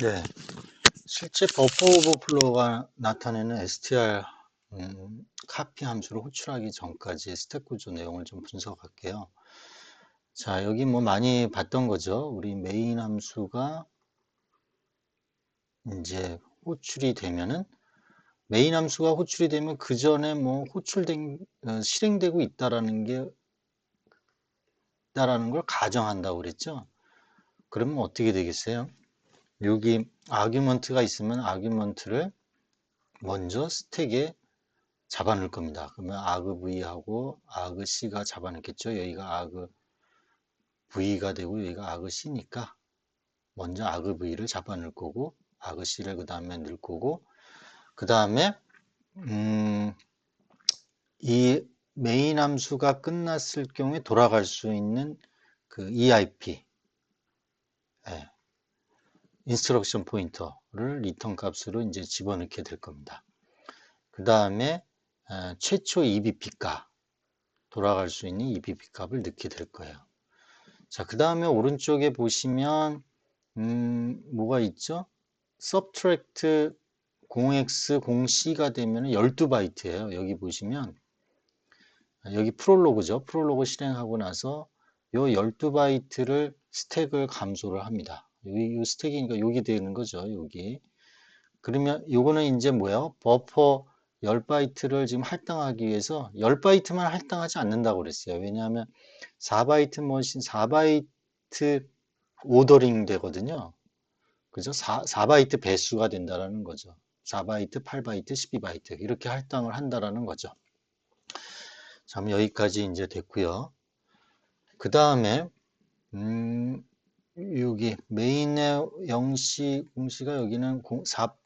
네. 실제 버퍼 오버플로우가 나타내는 str 음, 카피 함수를 호출하기 전까지 스택 구조 내용을 좀 분석할게요. 자, 여기 뭐 많이 봤던 거죠. 우리 메인 함수가 이제 호출이 되면은 메인 함수가 호출이 되면 그 전에 뭐 호출된 어, 실행되고 있다라는 게 있다라는 걸 가정한다고 그랬죠. 그러면 어떻게 되겠어요? 여기 아규먼트가 있으면 아규먼트를 먼저 스택에 잡아넣을 겁니다. 그러면 아그 V하고 아그 C가 잡아넣겠죠. 여기가 아그 V가 되고 여기가 아그 C니까 먼저 아그 V를 잡아넣을 거고 아그 C를 그 다음에 넣을 거고 그 다음에 음, 이 메인 함수가 끝났을 경우에 돌아갈 수 있는 그 EIP 예, 인스트럭션 포인터를 리턴 값으로 이제 집어넣게 될 겁니다. 그 다음에 어, 최초 EBP 값 돌아갈 수 있는 EBP 값을 넣게 될 거예요. 자, 그 다음에 오른쪽에 보시면 음, 뭐가 있죠? subtract 0x 0c가 되면 12바이트예요. 여기 보시면 여기 프롤로그죠. 프롤로그 실행하고 나서 요 12바이트를 스택을 감소를 합니다. 요 스택이니까 여기 되는 거죠. 여기. 그러면 요거는 이제 뭐예요? 버퍼 10바이트를 지금 할당하기 위해서 10바이트만 할당하지 않는다고 그랬어요. 왜냐하면 4바이트 머신 4바이트 오더링 되거든요. 그죠? 4, 4바이트 배수가 된다라는 거죠. 4바이트, 8바이트, 12바이트 이렇게 할당을 한다라는 거죠. 자, 여기까지 이제 됐고요. 그 다음에 음, 여기 메인의 0시 공시가 여기는 4,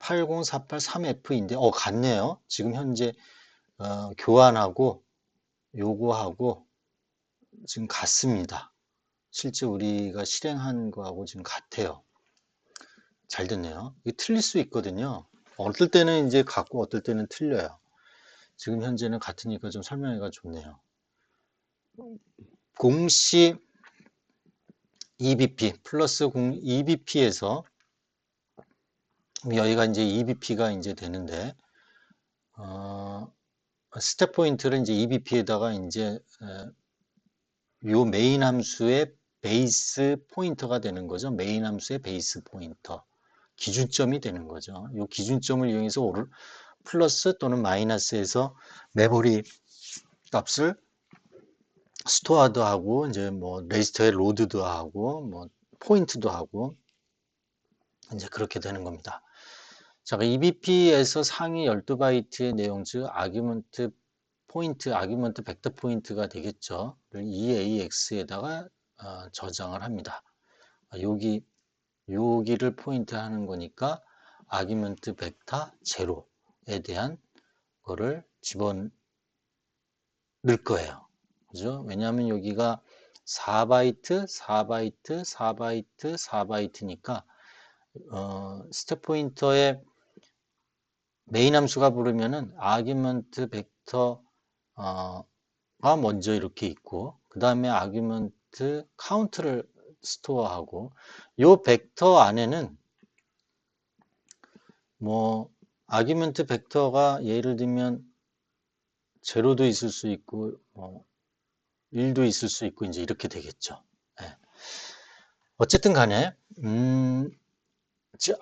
80483F인데 어 같네요. 지금 현재 어, 교환하고 요거하고 지금 같습니다. 실제 우리가 실행한 거하고 지금 같아요. 잘 됐네요. 이게 틀릴 수 있거든요. 어떨 때는 이제 같고 어떨 때는 틀려요. 지금 현재는 같으니까 좀 설명해가 좋네요. 공시 EBP 플러스 공 EBP에서 여기가 이제 EBP가 이제 되는데 어, 스텝 포인트를 이제 EBP에다가 이제 요 메인 함수의 베이스 포인터가 되는 거죠. 메인 함수의 베이스 포인터. 기준점이 되는 거죠. 이 기준점을 이용해서 오를 플러스 또는 마이너스에서 메모리 값을 스토어도 하고 이제 뭐 레지스터에 로드도 하고 뭐 포인트도 하고 이제 그렇게 되는 겁니다. 자, EBP에서 상위 12바이트의 내용 즉 아규먼트 포인트, 아규먼트 벡터 포인트가 되겠죠. EAX에다가 어, 저장을 합니다. 여기 여기를 포인트 하는 거니까 아규먼트 벡터 제로에 대한 거를 집어 넣을 거예요. 그죠? 왜냐하면 여기가 4바이트, 4바이트, 4바이트, 4바이트니까 어, 스텝 포인터에 메인 함수가 부르면은 아규먼트 벡터 가 먼저 이렇게 있고 그 다음에 아규먼트 카운트를 스토어하고 요 벡터 안에는 뭐 아규먼트 벡터가 예를 들면 제로도 있을 수 있고 뭐 1도 있을 수 있고 이제 이렇게 되겠죠. 네. 어쨌든 간에 음,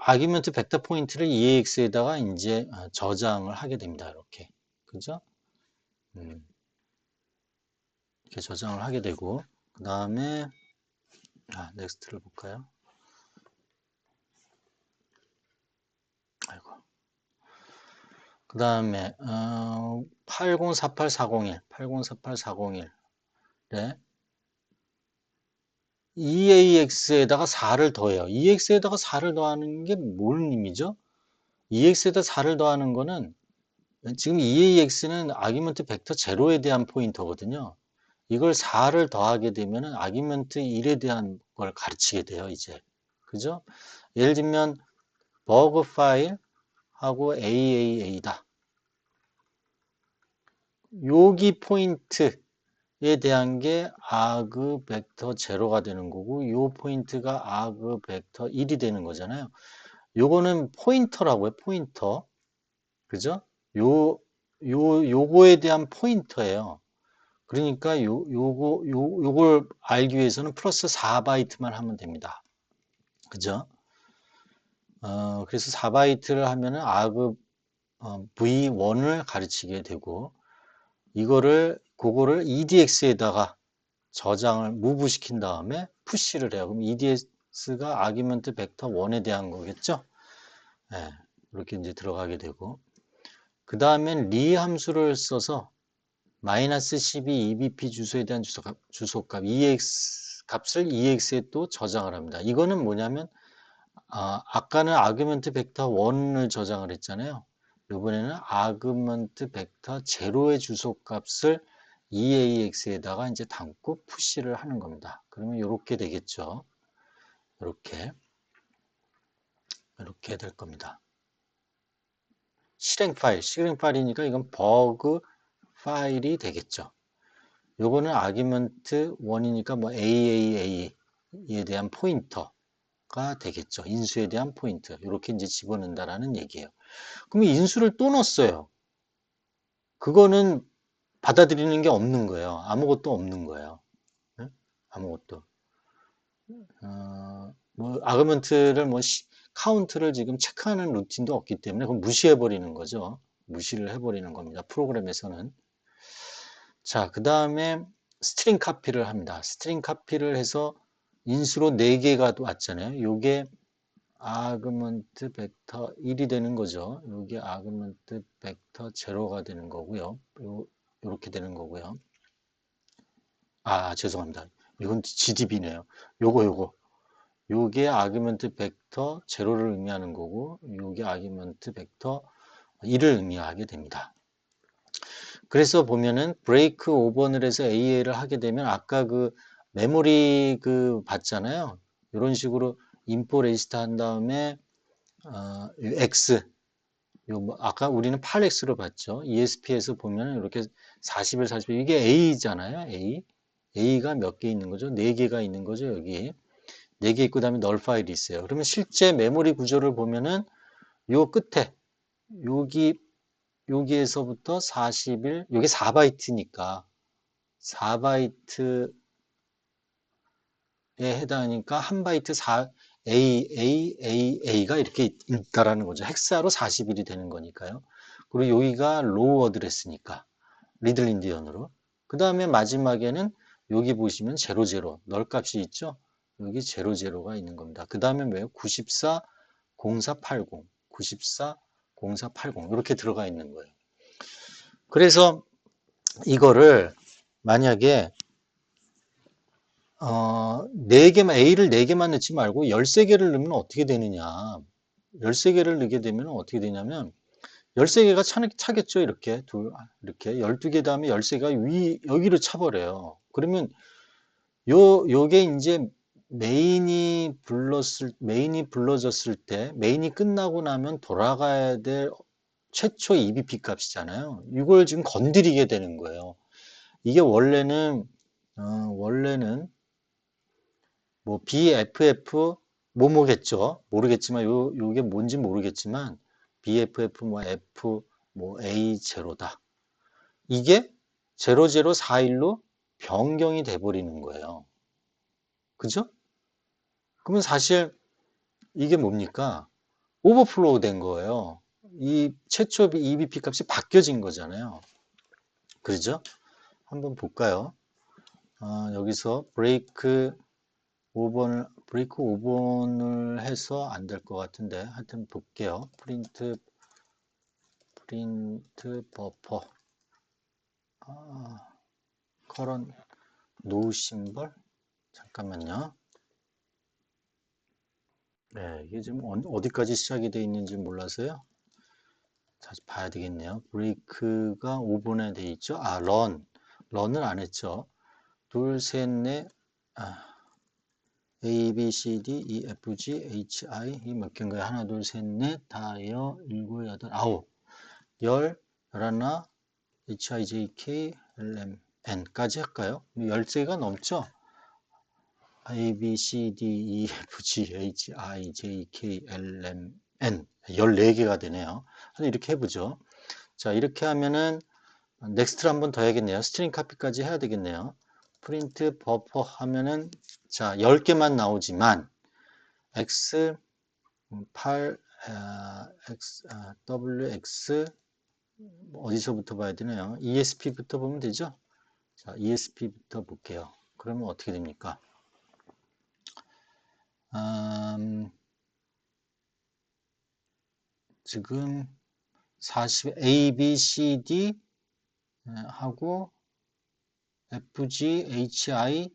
아규먼트 벡터 포인트를 EAX에다가 이제 어, 저장을 하게 됩니다. 이렇게. 그죠? 음, 이렇게 저장을 하게 되고 그 다음에 아, 넥스트를 볼까요? 아이고. 그 다음에 어, 8048401, 8048401 네. EAX에다가 4를 더해요. EX에다가 4를 더하는 게 뭔 의미죠? EX에다 4를 더하는 거는 지금 EAX는 아규먼트 벡터 제로에 대한 포인터거든요. 이걸 4를 더하게 되면 아규먼트 1에 대한 걸 가르치게 돼요, 이제. 그죠? 예를 들면 버그 파일 하고 AAA다. 여기 포인트 에에 대한 게 아그 벡터 제로가 되는 거고 요 포인트가 아그 벡터 1이 되는 거잖아요. 요거는 포인터라고요. 포인터. 그죠? 요, 요, 요거에 대한 포인터예요. 그러니까 요, 요거, 요, 요걸 알기 위해서는 플러스 4바이트만 하면 됩니다. 그죠? 어, 그래서 4바이트를 하면은 아급 어, V1을 가르치게 되고 이거를 그거를 EDX에다가 저장을 무브 시킨 다음에 푸시를 해요. 그럼 EDX가 아기먼트 벡터 1에 대한 거겠죠? 네, 이렇게 이제 들어가게 되고 그 다음엔 리 함수를 써서 마이너스 12 EBP 주소에 대한 주소값, 주소값 EX 값을 EX에 또 저장을 합니다. 이거는 뭐냐면 아, 아까는 아규먼트 벡터 1을 저장을 했잖아요. 이번에는 아규먼트 벡터 0의 주소값을 EAX에다가 이제 담고 푸시를 하는 겁니다. 그러면 이렇게 되겠죠. 이렇게 이렇게 될 겁니다. 실행 파일, 실행 파일이니까 이건 버그 파일이 되겠죠. 요거는 아기먼트 1이니까 뭐 AAA에 대한 포인터가 되겠죠. 인수에 대한 포인트. 이렇게 이제 집어넣는다라는 얘기예요. 그럼 인수를 또 넣었어요. 그거는 받아들이는 게 없는 거예요. 아무것도 없는 거예요. 네? 아무것도. 어, 뭐 아그먼트를 뭐 시, 카운트를 지금 체크하는 루틴도 없기 때문에 그럼 무시해 버리는 거죠. 무시를 해 버리는 겁니다. 프로그램에서는. 자, 그 다음에 스트링 카피를 합니다. 스트링 카피를 해서 인수로 4개가 왔잖아요. 요게 아그먼트 벡터 1이 되는 거죠. 요게 아그먼트 벡터 0가 되는 거고요. 요, 요렇게 되는 거고요. 아, 죄송합니다. 이건 GDB네요. 요거, 요거. 요게 아규먼트 벡터 0를 의미하는 거고, 요게 아규먼트 벡터 1을 의미하게 됩니다. 그래서 보면은 브레이크 5번을 해서 AA를 하게 되면 아까 그 메모리 그 봤잖아요. 이런 식으로 인포 레지스터 한 다음에 어, X 요뭐 아까 우리는 8X로 봤죠. ESP에서 보면 이렇게 41, 41 이게 A잖아요. A A가 몇 개 있는 거죠? 4개가 있는 거죠. 여기 4개 있고 그다음에 널 파일이 있어요. 그러면 실제 메모리 구조를 보면은 요 끝에 여기 여기에서부터 41, 이게 4바이트니까 4바이트에 해당하니까 한 바이트 4 A, A, A, A가 이렇게 있다라는 거죠. 헥사로 41이 되는 거니까요. 그리고 여기가 로우 어드레스니까 리들 인디언으로. 그 다음에 마지막에는 여기 보시면 00, 널 값이 있죠. 여기 00가 있는 겁니다. 그 다음에 뭐예요? 94, 0480, 94, 0480 이렇게 들어가 있는 거예요. 그래서 이거를 만약에 어, 4개만, A를 4개만 넣지 말고 13개를 넣으면 어떻게 되느냐. 13개를 넣게 되면 어떻게 되냐면 13개가 차, 차겠죠. 이렇게. 둘, 이렇게. 12개 다음에 13개가 위, 여기로 차버려요. 그러면 요, 요게 이제 메인이 불렀을 메인이 불러졌을 때 메인이 끝나고 나면 돌아가야 될 최초 EBP 값이잖아요. 이걸 지금 건드리게 되는 거예요. 이게 원래는 어, 원래는 뭐 BFF 뭐뭐겠죠. 모르겠지만 요 요게 뭔지 모르겠지만 BFF 뭐 F 뭐 A 제로다. 이게 0041로 변경이 돼 버리는 거예요. 그죠? 그러면 사실 이게 뭡니까? 오버플로우 된 거예요. 이 최초 EBP 값이 바뀌어진 거잖아요. 그렇죠? 한번 볼까요? 아, 여기서 브레이크 5번을 브레이크 5번을 해서 안 될 것 같은데 하여튼 볼게요. 프린트 프린트 버퍼 아, 커런 노 심벌 잠깐만요. 네, 이게 지금 어디까지 시작이 되어 있는지 몰라서요. 다시 봐야 되겠네요. 브레이크가 5분에 되어 있죠. 아, 런. 런을 안 했죠. 둘, 셋, 넷, 아, A, B, C, D, E, F, G, H, I 이 몇 개인가요? 하나, 둘, 셋, 넷, 다 여, 일곱, 여덟, 아홉, 열, 열하나, H, I, J, K, L, M N까지 할까요? 13개가 넘죠? A, B, C, D, E, F, G, H, I, J, K, L, M, N 14개가 되네요. 이렇게 해보죠. 자 이렇게 하면은 넥스트를 한번 더 해야겠네요. 스트링 카피까지 해야 되겠네요. 프린트 버퍼 하면은 자 10개만 나오지만 X 8 아, X 아, WX 어디서부터 봐야 되나요? ESP부터 보면 되죠? 자, ESP부터 볼게요. 그러면 어떻게 됩니까? 음, 지금 40 A, B, C, D 예, 하고 F, G, H, I,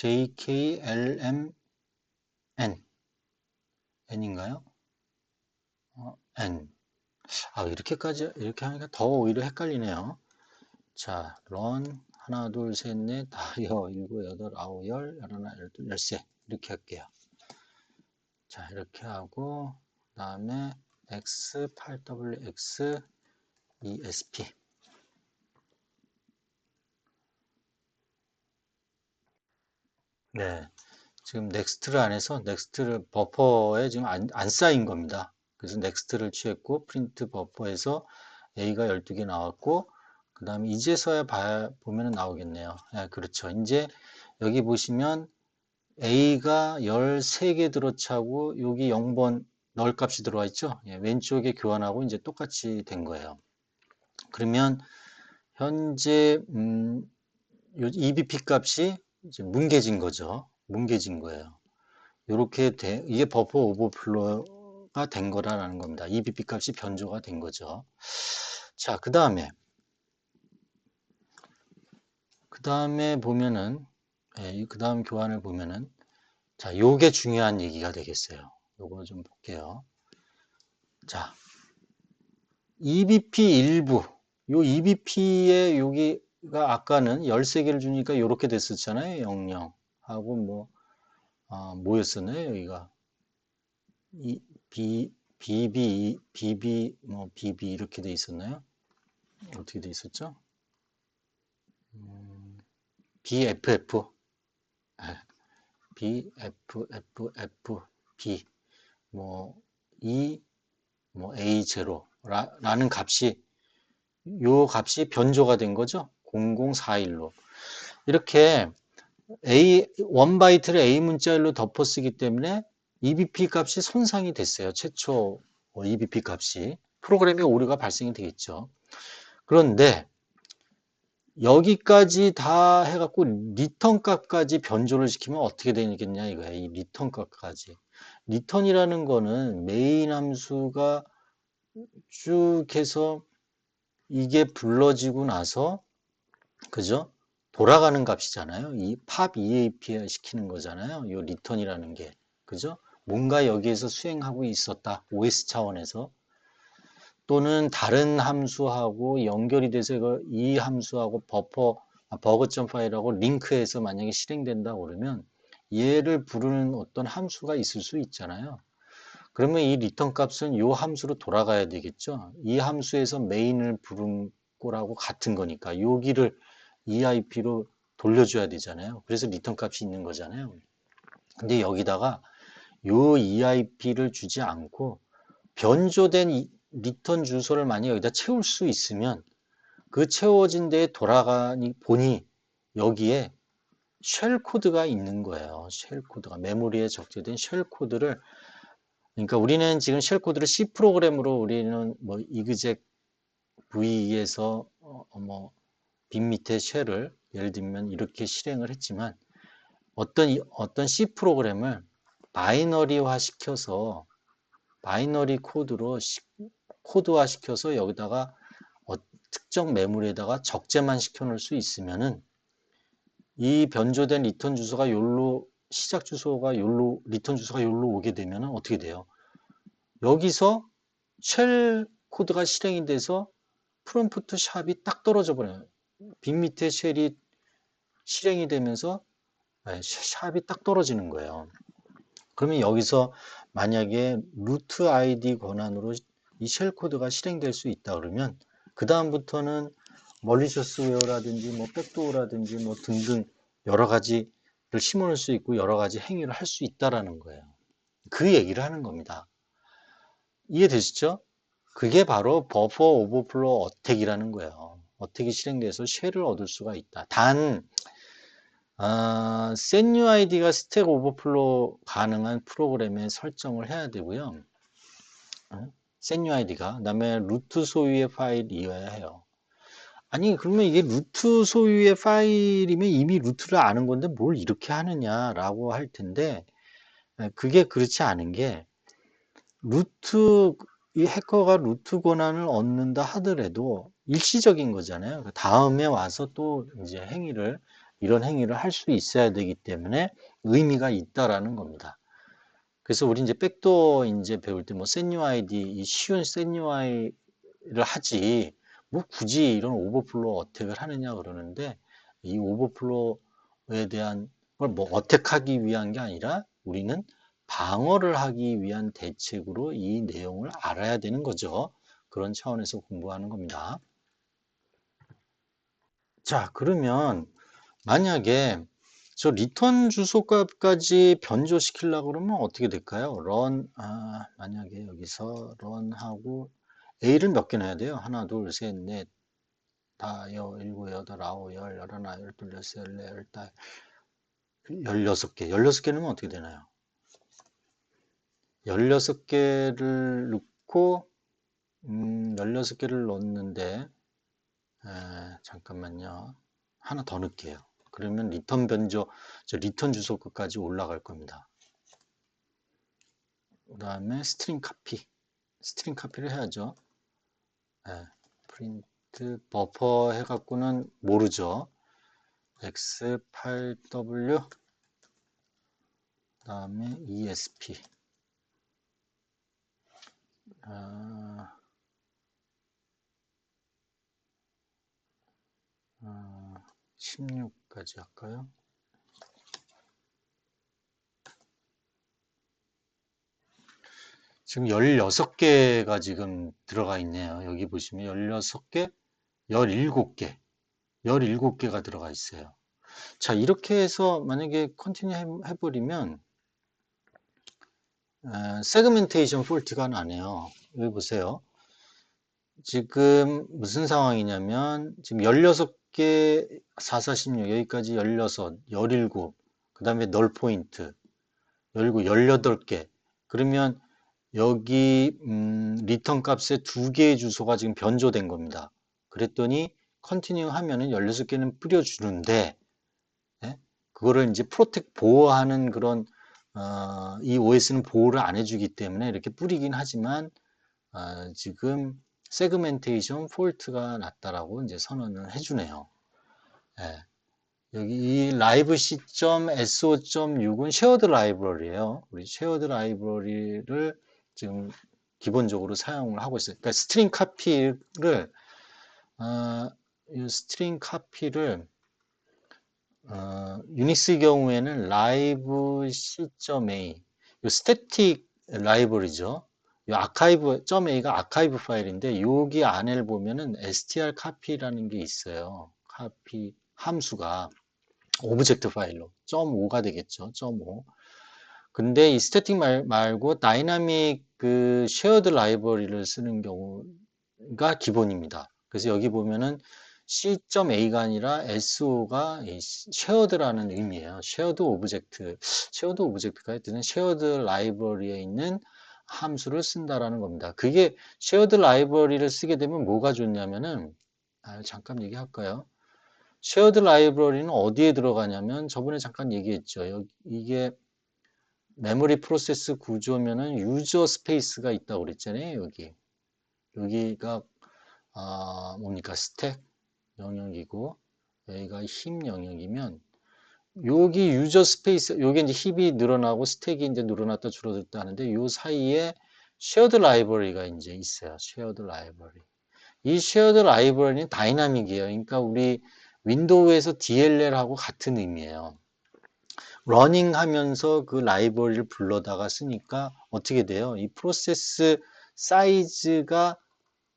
J, K, L, M, N N인가요? 어, N 아 이렇게까지 이렇게 하니까 더 오히려 헷갈리네요. 자, 런 하나, 둘, 셋, 넷, 다여, 일곱, 여덟, 아홉, 열, 열하나, 열둘, 열세 이렇게 할게요. 자, 이렇게 하고 그 다음에 x 8wx esp 네, 지금 넥스트를 안 해서 넥스트를 버퍼에 지금 안, 안 쌓인 겁니다. 그래서 넥스트를 취했고 프린트 버퍼에서 a가 12개 나왔고 그 다음에 이제서야 봐, 보면 나오겠네요. 네, 그렇죠. 이제 여기 보시면 a가 13개 들어차고 여기 0번 넣을 값이 들어와 있죠. 예, 왼쪽에 교환하고 이제 똑같이 된 거예요. 그러면 현재 음, EBP 값이 이제 뭉개진 거죠. 뭉개진 거예요. 이렇게 돼, 이게 버퍼 오버플로가 된 거라는 겁니다. EBP 값이 변조가 된 거죠. 자, 그 다음에 그 다음에 보면은 예, 그 다음 교환을 보면은 자, 요게 중요한 얘기가 되겠어요. 요거 좀 볼게요. 자, EBP 일부 요 EBP의 여기 가 아까는 13개를 주니까 이렇게 됐었잖아요. 00 하고 뭐 아, 뭐였었나요? 여기가 이 B BB BB 뭐 BB 이렇게 돼 있었나요? 어떻게 돼 있었죠? 음, BFF 네. BFFF B 뭐 E 뭐 A0 라, 라는 값이 요 값이 변조가 된 거죠. 0041로. 이렇게 A, 1바이트를 A 문자열로 덮어쓰기 때문에 EBP 값이 손상이 됐어요. 최초 EBP 값이. 프로그램에 오류가 발생이 되겠죠. 그런데 여기까지 다 해갖고 리턴 값까지 변조를 시키면 어떻게 되겠냐 이거야. 이 리턴 값까지. 리턴이라는 거는 메인 함수가 쭉 해서 이게 불러지고 나서 그죠? 돌아가는 값이잖아요. 이 팝 EAP 시키는 거잖아요. 이 리턴이라는 게 그죠? 뭔가 여기에서 수행하고 있었다. OS 차원에서 또는 다른 함수하고 연결이 돼서 이 함수하고 버퍼 아, 버거.점 파일하고 링크해서 만약에 실행된다 그러면 얘를 부르는 어떤 함수가 있을 수 있잖아요. 그러면 이 리턴 값은 이 함수로 돌아가야 되겠죠. 이 함수에서 메인을 부른 거라고 같은 거니까 여기를 EIP로 돌려줘야 되잖아요. 그래서 리턴 값이 있는 거잖아요. 근데 여기다가 요 EIP를 주지 않고 변조된 리턴 주소를 만약 여기다 채울 수 있으면 그 채워진 데에 돌아가니 보니 여기에 쉘 코드가 있는 거예요. 쉘 코드가 메모리에 적재된 쉘 코드를 그러니까 우리는 지금 쉘 코드를 C 프로그램으로 우리는 뭐 이그젝 V에서 어, 뭐 빈 밑에 쉘을 예를 들면 이렇게 실행을 했지만 어떤 어떤 C 프로그램을 바이너리화 시켜서 바이너리 코드로 시, 코드화 시켜서 여기다가 어, 특정 메모리에다가 적재만 시켜 놓을 수 있으면은 이 변조된 리턴 주소가 요로 시작 주소가 요로 리턴 주소가 요로 오게 되면 어떻게 돼요? 여기서 쉘 코드가 실행이 돼서 프롬프트 샵이 딱 떨어져 버려요. 빈 밑에 쉘이 실행이 되면서 네, 샵이 딱 떨어지는 거예요. 그러면 여기서 만약에 루트 아이디 권한으로 이 쉘 코드가 실행될 수 있다 그러면 그 다음부터는 멀리셔스 웨어라든지 뭐 백도어라든지 뭐 등등 여러 가지를 심어놓을 수 있고 여러 가지 행위를 할 수 있다라는 거예요. 그 얘기를 하는 겁니다. 이해되시죠? 그게 바로 버퍼 오버플로 어택이라는 거예요. 어택이 실행돼서 쉘을 얻을 수가 있다. 단 아, setUID가 스택 오버플로 가능한 프로그램에 설정을 해야 되고요. 어? setUID가 그 다음에 루트 소유의 파일이어야 해요. 아니 그러면 이게 루트 소유의 파일이면 이미 루트를 아는 건데 뭘 이렇게 하느냐라고 할 텐데 그게 그렇지 않은 게 루트 이 해커가 루트 권한을 얻는다 하더라도 일시적인 거잖아요. 그 다음에 와서 또 이제 행위를 이런 행위를 할 수 있어야 되기 때문에 의미가 있다라는 겁니다. 그래서 우리 이제 백도어 이제 배울 때뭐 setUID 이 쉬운 setUI를 하지 뭐 굳이 이런 오버플로우 어택을 하느냐 그러는데 이 오버플로우에 대한 걸 뭐 어택하기 위한 게 아니라 우리는 방어를 하기 위한 대책으로 이 내용을 알아야 되는 거죠. 그런 차원에서 공부하는 겁니다. 자, 그러면 만약에 저 리턴 주소값까지 변조시키려고 그러면 어떻게 될까요? run, 아, 만약에 여기서 run하고 A를 몇 개 넣어야 돼요? 하나, 둘, 셋, 넷, 다, 여, 일곱, 여덟, 아홉, 열, 열하나, 열둘, 열셋, 열넷, 열다, 열여섯 개. 열여섯 개 넣으면 어떻게 되나요? 16개를 넣고 음, 16개를 넣었는데 에, 잠깐만요. 하나 더 넣을게요. 그러면 리턴 변조, 저 리턴 주소 끝까지 올라갈 겁니다. 그 다음에 스트링 카피. 스트링 카피를 해야죠. 에, 프린트 버퍼 해갖고는 모르죠. x8w 그 다음에 esp 아, 아, 16까지 할까요? 지금 16개가 지금 들어가 있네요. 여기 보시면 16개, 17개, 17개가 들어가 있어요. 자, 이렇게 해서 만약에 컨티뉴 해버리면 세그멘테이션 폴트가 나네요. 여기 보세요. 지금 무슨 상황이냐면 지금 16 개4416 여기까지 16, 17, 그 다음에 널 포인트 17, 18개 그러면 여기 음, 리턴 값에 두 개의 주소가 지금 변조된 겁니다. 그랬더니 컨티뉴 하면은 16개는 뿌려주는데 예? 그거를 이제 프로텍 보호하는 그런 어, 이 OS는 보호를 안 해주기 때문에 이렇게 뿌리긴 하지만 어, 지금 세그멘테이션 폴트가 났다라고 이제 선언을 해주네요. 예. 여기 이 라이브 c.so.6은 쉐어드 라이브러리예요. 우리 쉐어드 라이브러리를 지금 기본적으로 사용을 하고 있어요. 그러니까 스트링 카피를 어, 이 스트링 카피를 어, 유닉스 경우에는 live c.a 이 스태틱 라이브리죠. 이 아카이브.a가 아카이브 파일인데 여기 안에를 보면은 str copy라는 게 있어요. copy 함수가 오브젝트 파일로 5가 되겠죠. 5. 근데 이 스태틱 말, 말고 다이나믹 그 쉐어드 라이브러리를 쓰는 경우가 기본입니다. 그래서 여기 보면은 C.A가 아니라 SO가 쉐어드라는 의미예요. 쉐어드 오브젝트, 쉐어드 오브젝트가 하여튼 쉐어드 라이브러리에 있는 함수를 쓴다라는 겁니다. 그게 쉐어드 라이브러리를 쓰게 되면 뭐가 좋냐면은 아, 잠깐 얘기할까요? 쉐어드 라이브러리는 어디에 들어가냐면 저번에 잠깐 얘기했죠. 여기, 이게 메모리 프로세스 구조면은 유저 스페이스가 있다고 그랬잖아요. 여기 여기가 아, 뭡니까 스택 영역이고 여기가 힘 영역이면 여기 유저 스페이스 여기 이제 힙이 늘어나고 스택이 이제 늘어났다 줄어들다 하는데 요 사이에 쉐어드 라이브러리가 이제 있어요. 쉐어드 라이브러리. 이 쉐어드 라이브러리는 다이나믹이에요. 그러니까 우리 윈도우에서 DLL하고 같은 의미예요. 러닝 하면서 그 라이브러리를 불러다가 쓰니까 어떻게 돼요? 이 프로세스 사이즈가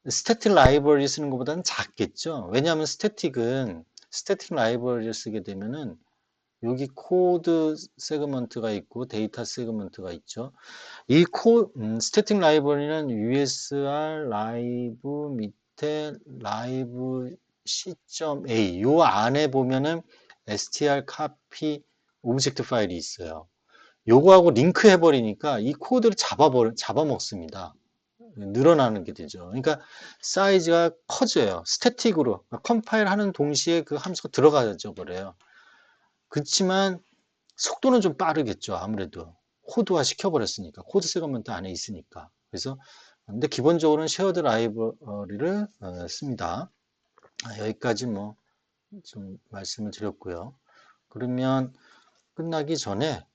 스태틱 라이브러리 쓰는 것보다는 작겠죠. 왜냐하면 스태틱은 스태틱 라이브러리를 쓰게 되면은 여기 코드 세그먼트가 있고 데이터 세그먼트가 있죠. 이 코, 음, 스태틱 라이브러리는 USR 라이브 밑에 라이브 C.A 요 안에 보면은 str copy 오브젝트 파일이 있어요. 요거하고 링크 해 버리니까 이 코드를 잡아버, 잡아먹습니다. 늘어나는 게 되죠. 그러니까 사이즈가 커져요. 스태틱으로 컴파일 하는 동시에 그 함수가 들어가져 버려요. 그렇지만 속도는 좀 빠르겠죠. 아무래도 코드화 시켜버렸으니까 코드 세그먼트 안에 있으니까. 그래서 근데 기본적으로는 쉐어드 라이브러리를 어, 씁니다. 아, 여기까지 뭐 좀 말씀을 드렸고요. 그러면 끝나기 전에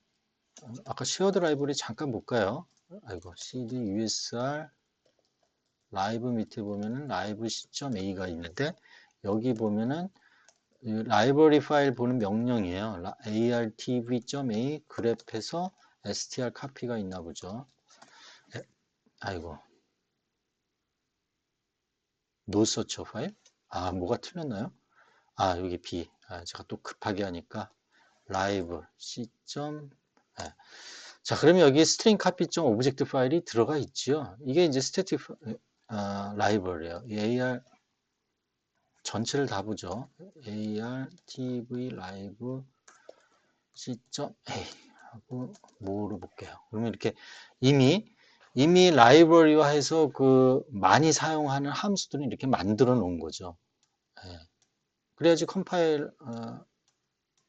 어, 아까 쉐어드 라이브러리 잠깐 볼까요? 아이고 cd usr 라이브 밑에 보면은 라이브 c.a가 있는데 여기 보면은 라이브러리 파일 보는 명령이에요. artv.a 그래프에서 str 카피가 있나 보죠. 에, 아이고 노 서처 파일? 아 뭐가 틀렸나요? 아 여기 b 아, 제가 또 급하게 하니까 라이브 c. 네. 자 그러면 여기 string copy. 오브젝트 파일이 들어가 있지요. 이게 이제 스태틱 어, 라이브러리예요. 전체를 다 보죠. AR TV 라이브 C.A 하고 뭐로 볼게요. 그러면 이렇게 이미 이미 라이브러리화 해서 그 많이 사용하는 함수들은 이렇게 만들어 놓은 거죠. 예. 그래야지 컴파일 어,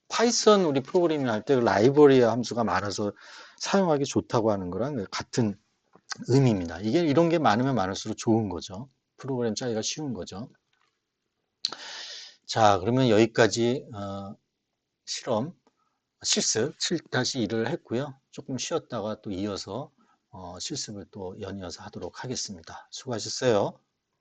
파이썬 우리 프로그래밍 할 때 라이브러리 함수가 많아서 사용하기 좋다고 하는 거랑 같은 의미입니다. 이게 이런 게 많으면 많을수록 좋은 거죠. 프로그램 짜기가 쉬운 거죠. 자, 그러면 여기까지 어, 실험 실습 7-1을 했고요. 조금 쉬었다가 또 이어서 어, 실습을 또 연이어서 하도록 하겠습니다. 수고하셨어요.